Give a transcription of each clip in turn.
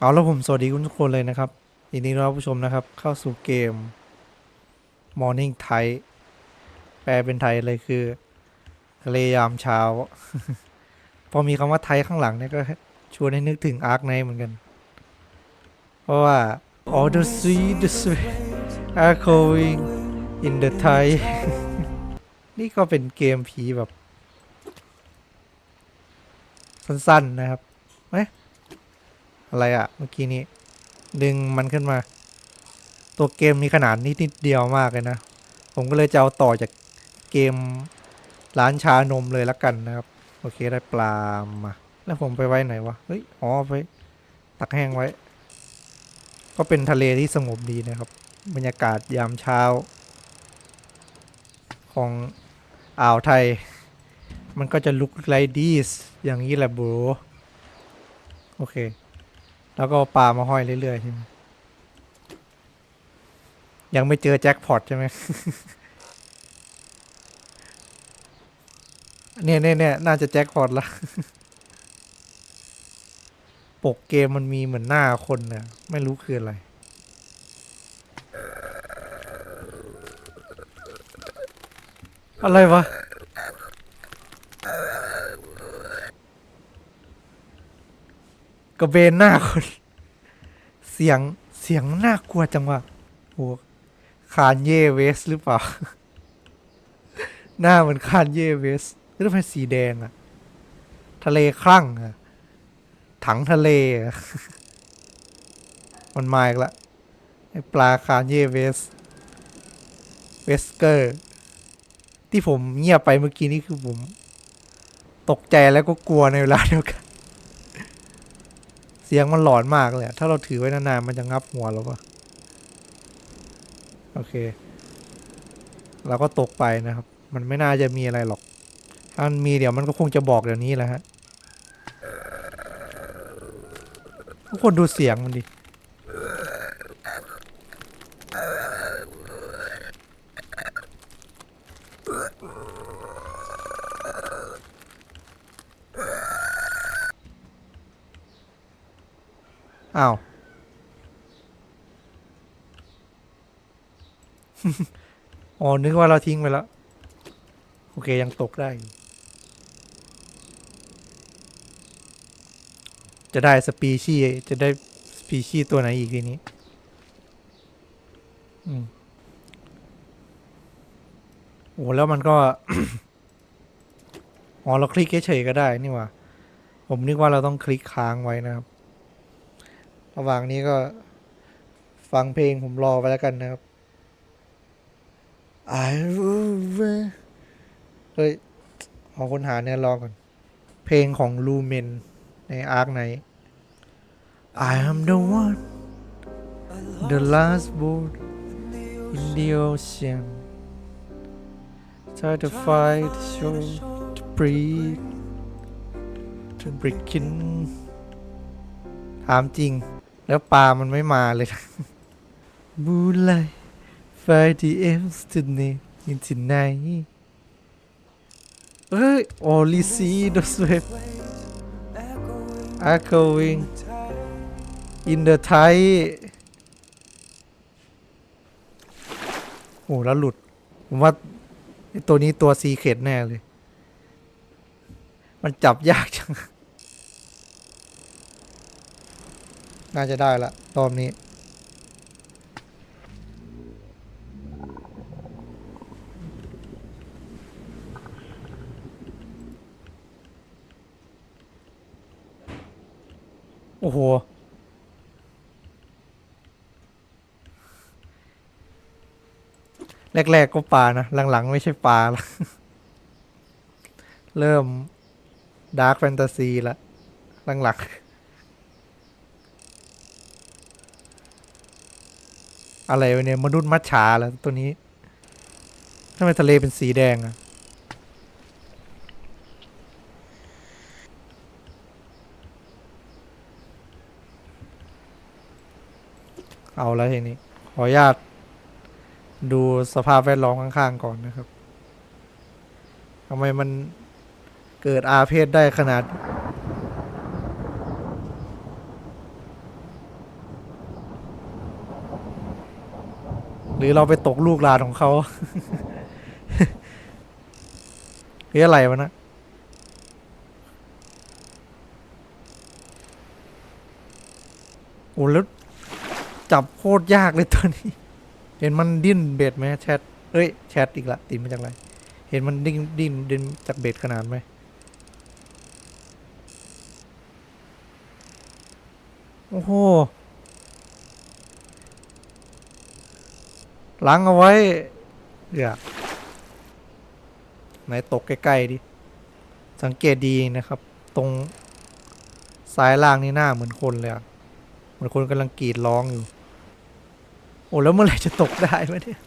เอาแล้วผมสวัสดีคุณทุกคนเลยนะครับยินดีต้อนรับผู้ชมนะครับ เข้าสู่เกม Morning Thai แปลเป็นไทยเลยคือทะเลยามเช้า พอมีคำว่าไทยข้างหลังเนี่ยก็ชวนให้นึกถึงอาร์คไนเหมือนกัน เพราะว่า all the sea the sweet are going in the Thai นี่ก็เป็นเกมผีแบบ สั้นๆนะครับเอ๊ะ อะไรอะเมื่อกี้นี้ ดึงมันขึ้นมา ตัวเกมมีขนาดนิดนิดเดียวมากเลยนะ ผมก็เลยจะเอาต่อจากเกมร้านชานมเลยละกันนะครับ โอเคได้ปลามาแล้วผมไปไว้ไหนวะ เฮ้ย อ๋อไปตักแห้งไว้ ก็เป็นทะเลที่สงบดีนะครับ บรรยากาศยามเช้า ของอ่าวไทย มันก็จะลุกไลดีสอย่างนี้แหละบรโอเค แล้วก็ปลามาห้อยเรื่อยๆใช่ไหมยังไม่เจอแจ็คพอตใช่ไหมเนี่ยเนี่ยเนี่ยน่าจะแจ็คพอตละ ปกเกมมันมีเหมือนหน้าคนน่ะไม่รู้คืออะไร อะไรวะ กระเบนหน้าคน เสียงเสียงน่ากลัวจังวะโหคานเยเวสหรือเปล่า หน้าเหมือนคานเยเวสหรือทำไมสีแดงอะทะเลคลั่งอะถังทะเล มันมาอีกละปลาคานเยเวส เวสเกอร์ ที่ผมเงียบไปเมื่อกี้นี่คือผม ตกใจแล้วก็กลัวในเวลาเดียวกัน เสียงมันหลอนมากเลย ถ้าเราถือไว้นานๆ มันจะงับหัวเราปะโอเค เราก็ตกไปนะครับ มันไม่น่าจะมีอะไรหรอก ถ้ามันมีเดี๋ยวมันก็คงจะบอกเดี๋ยวนี้แหละฮะ ทุกคนดูเสียงมันดิ อ้าว อ๋อ นึกว่าเราทิ้งไปแล้ว โอเค ยังตกได้ จะได้สปีชีจะได้สปีชีตัวไหนอีกทีนี้ อืมโอ้แล้วมันก็ อ๋อ เราคลิกเฉยๆก็ได้นี่หว่า ผมนึกว่าเราต้องคลิกค้างไว้นะครับ ระหว่างนี้ก็ฟังเพลงผมรอไปแล้วกันนะครับ I will เฮ้ยขอคนหาเนี่ยรอก่อน เพลงของลูเมนในอาร์คไหน I am the one the last boat in the ocean try to fight the shore to breathe to break in ถามจริง แล้วปลามันไม่มาเลย บูไลไฟดีเอ็มสตูเนยินถิ่นไหนเฮ้ยโอลิซีดอสเวฟ are going in the Thai โอ้แล้วหลุด ผมว่าตัวนี้ตัวซีเค็ดแน่เลย มันจับยากจัง น่าจะได้ละรอบนี้ โอ้โห แรก ๆ ก็ปลานะ หลัง ๆ ไม่ใช่ปลาละเริ่มดาร์ k แฟนตาซีละหลัง ๆ อะไรวะเนี่ยมนุษย์มัจฉาแล้วตัวนี้ทำไมทะเลเป็นสีแดงอะเอาแล้วทีนี้ ขออนุญาตดูสภาพแวดล้อมข้างๆก่อนนะครับทำไมมันเกิดอาเพศได้ขนาด หรือเราไปตกลูกหลานของเขาเฮ้ยอะไรวะนะโอ้แล้วจับโคตรยากเลยตัวนี้ เห็นมันดิ้นเบ็ดไหมแชทเอ้ยแชทอีกละติดมาจากอะไร เห็นมันดิ้นดิ้นดิ้นจากเบ็ดขนาดไหมโอ้โห ล้างเอาไว้เดี๋ยวไหนตกใกล้ๆดิ สังเกตดีนะครับ ตรงซ้ายล่างนี่หน้าเหมือนคนเลยอะเหมือนคนกำลังกรีดร้องอยู่ โอ้แล้วเมื่อไหร่จะตกได้วะเนี่ย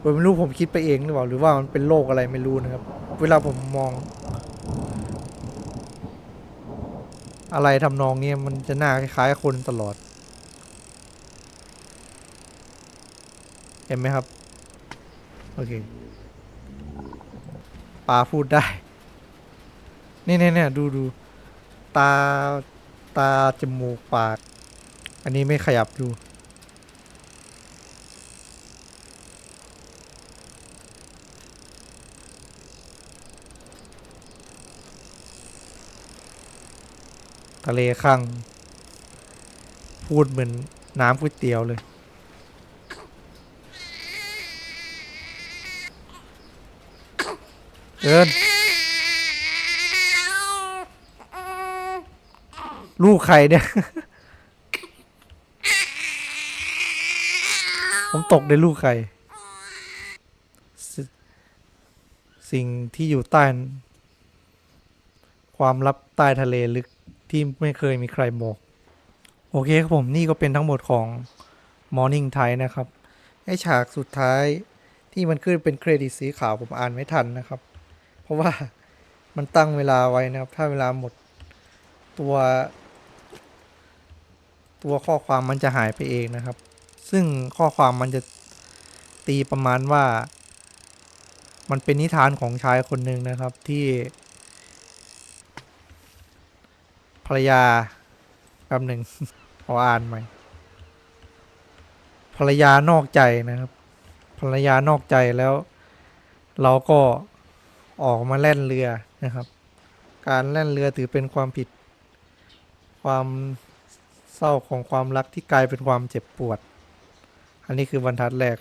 ผมไม่รู้ผมคิดไปเองหรือเปล่าหรือว่ามันเป็นโรคอะไรไม่รู้นะครับ เวลาผมมอง อะไรทำนองนี้มันจะหน้าคล้ายๆคนตลอด เห็นไหมครับ โอเคปลาพูดได้ นี่เนี่ยเนี่ยดูดูตาตา จมูก ปาก อันนี้ไม่ขยับดู ทะเลข้างพูดเหมือนน้ำก๋วยเตี๋ยวเลย เดิน ลูกใครเนี่ย ผมตกในลูกใครสสิ่งที่อยู่ใต้ ความลับใต้ทะเลลึกที่ไม่เคยมีใครบอกโอเคครับผมนี่ก็เป็นทั้งหมดของ Morning Thai นะครับไอฉากสุดท้ายที่มันขึ้นเป็นเครดิตสีขาวผมอ่านไม่ทันนะครับ เพราะว่ามันตั้งเวลาไว้นะครับ ถ้าเวลาหมดตัว ตัวข้อความมันจะหายไปเองนะครับ ซึ่งข้อความมันจะตีประมาณว่า มันเป็นนิทานของชายคนหนึ่งนะครับที่ภรรยาแป๊บหนึ่งขออ่านใหม่ภรรยานอกใจนะครับ ภรรยานอกใจแล้ว เราก็ ออกมาแล่นเรือนะครับ การแล่นเรือถือเป็นความผิด ความเศร้าของความรักที่กลายเป็นความเจ็บปวด อันนี้คือบรรทัดแรก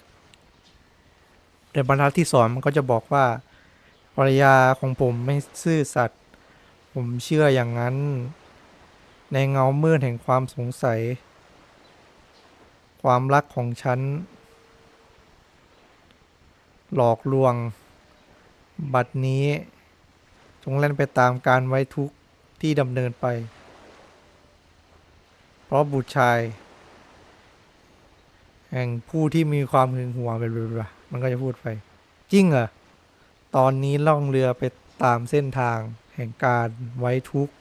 ในบรรทัดที่สองมันก็จะบอกว่าภรรยาของผมไม่ซื่อสัตย์ผมเชื่ออย่างนั้น ในเงามืดแห่งความสงสัย ความรักของฉัน หลอกลวง บัดนี้ จงเล่นไปตามการไว้ทุกข์ที่ดำเนินไป เพราะบุตรชาย แห่งผู้ที่มีความหึงหวงไปเลยมันก็จะพูดไป จริงเหรอ ตอนนี้ล่องเรือไปตามเส้นทางแห่งการไว้ทุกข์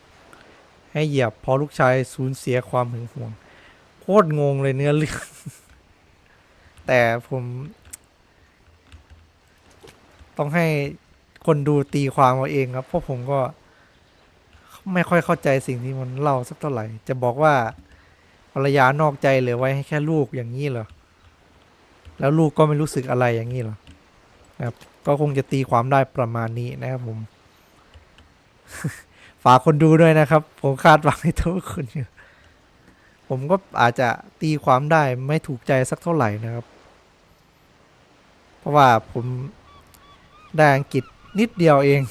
ให้เหยียบเพราะลูกชายสูญเสียความหึงหวง โคตรงงเลยเนื้อเรื่องแต่ผม ต้องให้ คนดูตีความเอาเองครับ เพราะผมก็ไม่ค่อยเข้าใจสิ่งที่มันเล่าสักเท่าไหร่ จะบอกว่าภรรยานอกใจเหลือไว้ให้แค่ลูกอย่างนี้เหรอ แล้วลูกก็ไม่รู้สึกอะไรอย่างนี้เหรอนะครับ ก็คงจะตีความได้ประมาณนี้นะครับผม ฝากคนดูด้วยนะครับ ผมคาดหวังในตัวคุณอยู่ผมก็อาจจะตีความได้ไม่ถูกใจสักเท่าไหร่นะครับ เพราะว่าผมได้อังกฤษ นิดเดียวเอง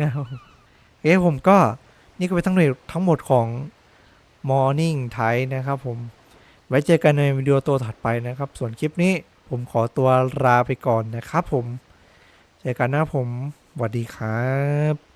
นะครับเอ้ผมก็นี่ก็เป็นทั้งหมดทั้งหมดของ Morning ไทยนะครับผม ไว้เจอกันในวิดีโอตัวถัดไปนะครับ ส่วนคลิปนี้ผมขอตัวลาไปก่อนนะครับผม เจอกันนะผมสวัสดีครับ